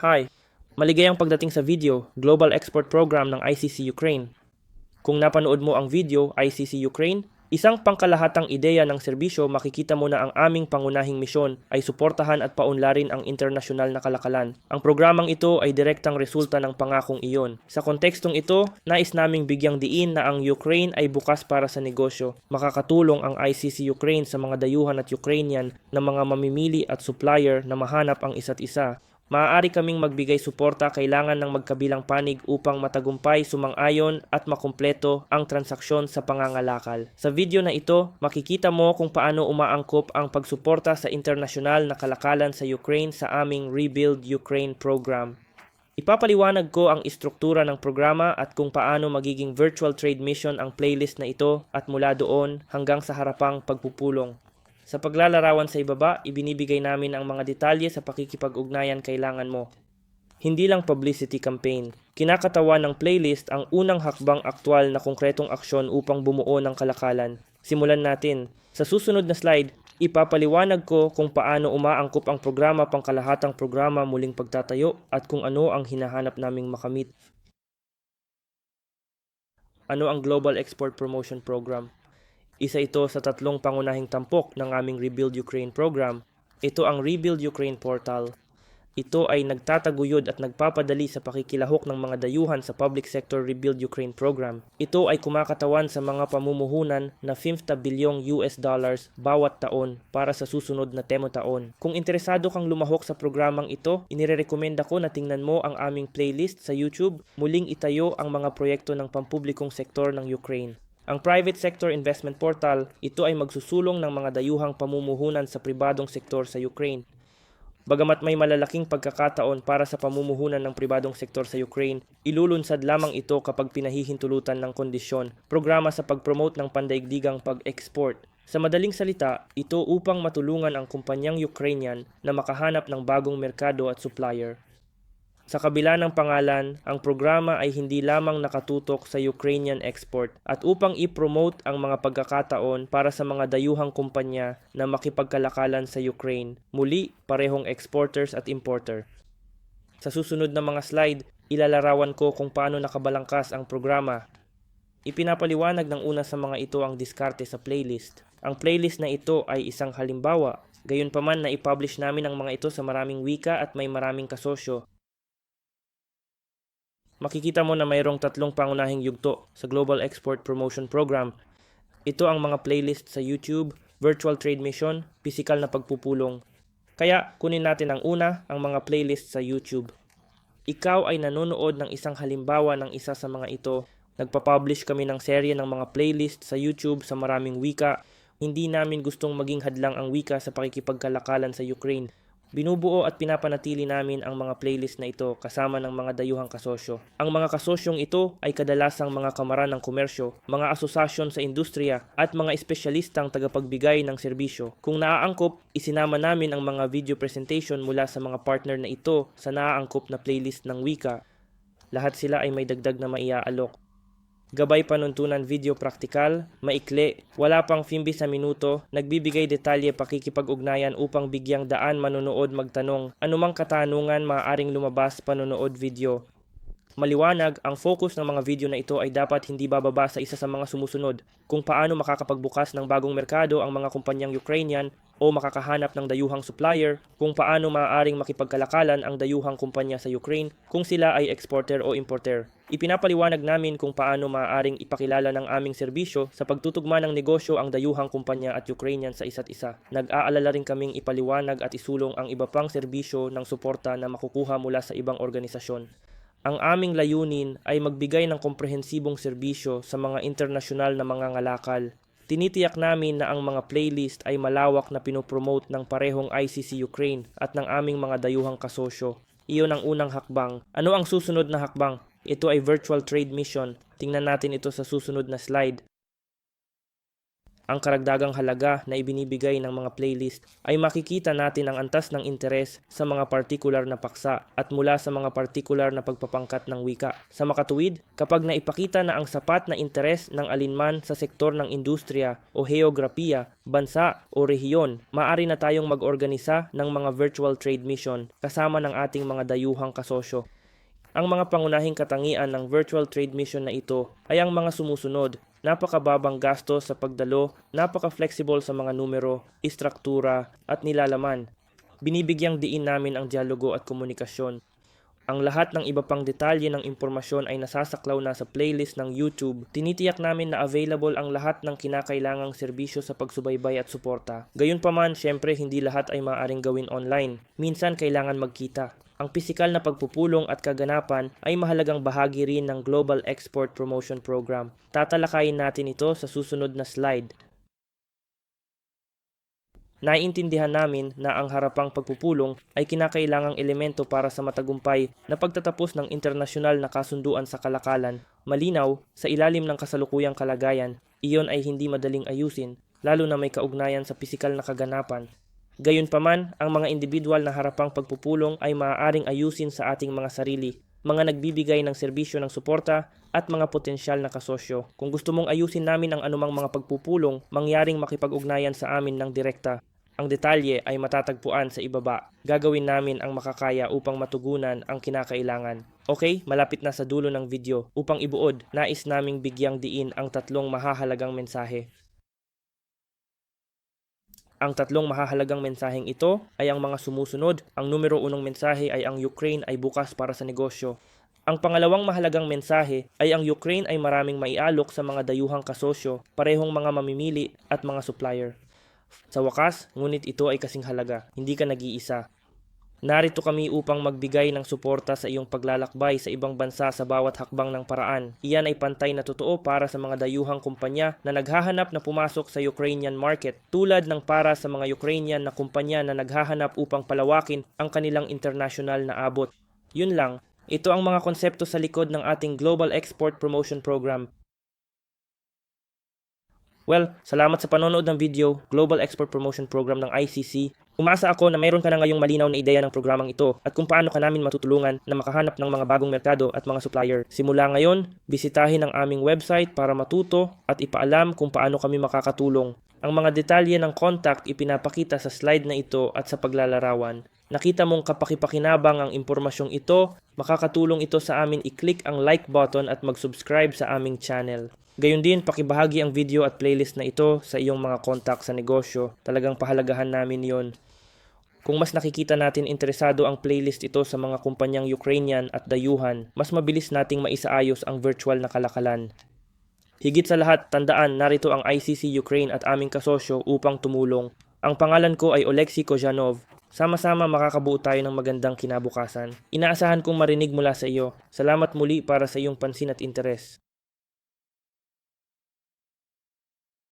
Hi, maligayang pagdating sa video, Global Export Program ng ICC Ukraine. Kung napanood mo ang video, ICC Ukraine, isang pangkalahatang ideya ng serbisyo makikita mo na ang aming pangunahing misyon ay suportahan at paunlarin ang internasyonal na kalakalan. Ang programang ito ay direktang resulta ng pangakong iyon. Sa kontekstong ito, nais naming bigyang diin na ang Ukraine ay bukas para sa negosyo. Makakatulong ang ICC Ukraine sa mga dayuhan at Ukrainian na mga mamimili at supplier na mahanap ang isa't isa Maaari kaming magbigay suporta kailangan ng magkabilang panig upang matagumpay, sumang-ayon at makumpleto ang transaksyon sa pangangalakal. Sa video na ito, makikita mo kung paano umaangkop ang pagsuporta sa internasyonal na kalakalan sa Ukraine sa aming Rebuild Ukraine program. Ipapaliwanag ko ang istruktura ng programa at kung paano magiging virtual trade mission ang playlist na ito at mula doon hanggang sa harapang pagpupulong. Sa paglalarawan sa ibaba, ibinibigay namin ang mga detalye sa pakikipag-ugnayan kailangan mo. Hindi lang publicity campaign. Kinakatawan ng playlist ang unang hakbang aktwal na konkretong aksyon upang bumuo ng kalakalan. Simulan natin. Sa susunod na slide, ipapaliwanag ko kung paano umaangkop ang programa pangkalahatang programa muling pagtatayo at kung ano ang hinahanap naming makamit. Ano ang Global Export Promotion Program? Isa ito sa tatlong pangunahing tampok ng aming Rebuild Ukraine program. Ito ang Rebuild Ukraine portal. Ito ay nagtataguyod at nagpapadali sa pakikilahok ng mga dayuhan sa Public Sector Rebuild Ukraine program. Ito ay kumakatawan sa mga pamumuhunan na 50 bilyong US dollars bawat taon para sa susunod na temo taon. Kung interesado kang lumahok sa programang ito, inirekomenda ko na tingnan mo ang aming playlist sa YouTube. Muling itayo ang mga proyekto ng pampublikong sektor ng Ukraine. Ang Private Sector Investment Portal, ito ay magsusulong ng mga dayuhang pamumuhunan sa pribadong sektor sa Ukraine. Bagamat may malalaking pagkakataon para sa pamumuhunan ng pribadong sektor sa Ukraine, ilulunsad lamang ito kapag pinahihintulutan ng kondisyon, programa sa pag-promote ng pandaigdigang pag-export. Sa madaling salita, ito upang matulungan ang kumpanyang Ukrainian na makahanap ng bagong merkado at supplier. Sa kabila ng pangalan, ang programa ay hindi lamang nakatutok sa Ukrainian export at upang i-promote ang mga pagkakataon para sa mga dayuhang kumpanya na makipagkalakalan sa Ukraine, muli parehong exporters at importer. Sa susunod na mga slide, ilalarawan ko kung paano nakabalangkas ang programa. Ipinapaliwanag ng una sa mga ito ang diskarte sa playlist. Ang playlist na ito ay isang halimbawa, gayunpaman na i-publish namin ang mga ito sa maraming wika at may maraming kasosyo makikita mo na mayroong tatlong pangunahing yugto sa Global Export Promotion Program. Ito ang mga playlist sa YouTube, virtual trade mission, physical na pagpupulong. Kaya kunin natin ang una, ang mga playlist sa YouTube. Ikaw ay nanonood ng isang halimbawa ng isa sa mga ito. Nagpa-publish kami ng serye ng mga playlist sa YouTube sa maraming wika. Hindi namin gustong maging hadlang ang wika sa pakikipagkalakalan sa Ukraine. Binubuo at pinapanatili namin ang mga playlist na ito kasama ng mga dayuhang kasosyo. Ang mga kasosyong ito ay kadalasang mga kamaran ng komersyo, mga asosasyon sa industriya at mga espesyalistang tagapagbigay ng serbisyo. Kung naaangkop, isinama namin ang mga video presentation mula sa mga partner na ito sa naaangkop na playlist ng Wika. Lahat sila ay may dagdag na maiaalok. Gabay panuntunan video praktikal, maikli, wala pang fimbi sa minuto, nagbibigay detalye pakikipag-ugnayan upang bigyang daan manonood magtanong anumang katanungan maaaring lumabas panonood video. Maliwanag, ang focus ng mga video na ito ay dapat hindi bababa sa isa sa mga sumusunod, kung paano makakapagbukas ng bagong merkado ang mga kumpanyang Ukrainian o makakahanap ng dayuhang supplier, kung paano maaaring makipagkalakalan ang dayuhang kumpanya sa Ukraine kung sila ay exporter o importer. Ipinapaliwanag namin kung paano maaaring ipakilala ng aming serbisyo sa pagtutugma ng negosyo ang dayuhang kumpanya at Ukrainian sa isa't isa. Nag-aalala rin kaming ipaliwanag at isulong ang iba pang serbisyo ng suporta na makukuha mula sa ibang organisasyon. Ang aming layunin ay magbigay ng komprehensibong serbisyo sa mga internasyonal na mga ngalakal. Tinitiyak namin na ang mga playlist ay malawak na pinopromote ng parehong ICC Ukraine at ng aming mga dayuhang kasosyo. Iyon ang unang hakbang. Ano ang susunod na hakbang? Ito ay virtual trade mission. Tingnan natin ito sa susunod na slide. Ang karagdagang halaga na ibinibigay ng mga playlist ay makikita natin ang antas ng interes sa mga partikular na paksa at mula sa mga partikular na pagpapangkat ng wika. Sa makatuwid, kapag naipakita na ang sapat na interes ng alinman sa sektor ng industriya o heograpiya, bansa o rehiyon, maaari na tayong mag-organisa ng mga virtual trade mission kasama ng ating mga dayuhang kasosyo. Ang mga pangunahing katangian ng virtual trade mission na ito ay ang mga sumusunod. Napakababang gastos sa pagdalo, napaka-flexible sa mga numero, istruktura at nilalaman. Binibigyang diin namin ang dialogo at komunikasyon. Ang lahat ng iba pang detalye ng impormasyon ay nasasaklaw na sa playlist ng YouTube. Tinitiyak namin na available ang lahat ng kinakailangang serbisyo sa pagsubaybay at suporta. Gayunpaman, syempre hindi lahat ay maaaring gawin online. Minsan kailangan magkita. Ang pisikal na pagpupulong at kaganapan ay mahalagang bahagi rin ng Global Export Promotion Program. Tatalakayin natin ito sa susunod na slide. Naiintindihan namin na ang harapang pagpupulong ay kinakailangang elemento para sa matagumpay na pagtatapos ng internasyonal na kasunduan sa kalakalan. Malinaw, sa ilalim ng kasalukuyang kalagayan, iyon ay hindi madaling ayusin, lalo na may kaugnayan sa pisikal na kaganapan. Gayunpaman, ang mga individual na harapang pagpupulong ay maaaring ayusin sa ating mga sarili, mga nagbibigay ng serbisyo ng suporta at mga potensyal na kasosyo. Kung gusto mong ayusin namin ang anumang mga pagpupulong, mangyaring makipag-ugnayan sa amin ng direkta. Ang detalye ay matatagpuan sa ibaba. Gagawin namin ang makakaya upang matugunan ang kinakailangan. Okay, malapit na sa dulo ng video. Upang ibuod, nais naming bigyang diin ang tatlong mahahalagang mensahe. Ang tatlong mahahalagang mensaheng ito ay ang mga sumusunod. Ang numero unong mensahe ay ang Ukraine ay bukas para sa negosyo. Ang pangalawang mahalagang mensahe ay ang Ukraine ay maraming maialok sa mga dayuhang kasosyo, parehong mga mamimili at mga supplier. Sa wakas, ngunit ito ay kasing halaga, hindi ka nag-iisa. Narito kami upang magbigay ng suporta sa iyong paglalakbay sa ibang bansa sa bawat hakbang ng paraan. Iyan ay pantay na totoo para sa mga dayuhang kumpanya na naghahanap na pumasok sa Ukrainian market, tulad ng para sa mga Ukrainian na kumpanya na naghahanap upang palawakin ang kanilang international na abot. Yun lang, ito ang mga konsepto sa likod ng ating Global Export Promotion Program Well, salamat sa panonood ng video, Global Export Promotion Program ng ICC. Umasa ako na mayroon ka na ngayong malinaw na ideya ng programang ito at kung paano ka namin matutulungan na makahanap ng mga bagong merkado at mga supplier. Simula ngayon, bisitahin ang aming website para matuto at ipaalam kung paano kami makakatulong. Ang mga detalye ng contact ipinapakita sa slide na ito at sa paglalarawan. Nakita mong kapakipakinabang ang impormasyong ito, makakatulong ito sa amin i-click ang like button at mag-subscribe sa aming channel. Gayun din, pakibahagi ang video at playlist na ito sa iyong mga contact sa negosyo. Talagang pahalagahan namin yon. Kung mas nakikita natin interesado ang playlist ito sa mga kumpanyang Ukrainian at dayuhan, mas mabilis nating maisaayos ang virtual na kalakalan. Higit sa lahat, tandaan narito ang ICC Ukraine at aming kasosyo upang tumulong. Ang pangalan ko ay Oleksiy Kojanov. Sama-sama makakabuo tayo ng magandang kinabukasan. Inaasahan kong marinig mula sa iyo. Salamat muli para sa iyong pansin at interes.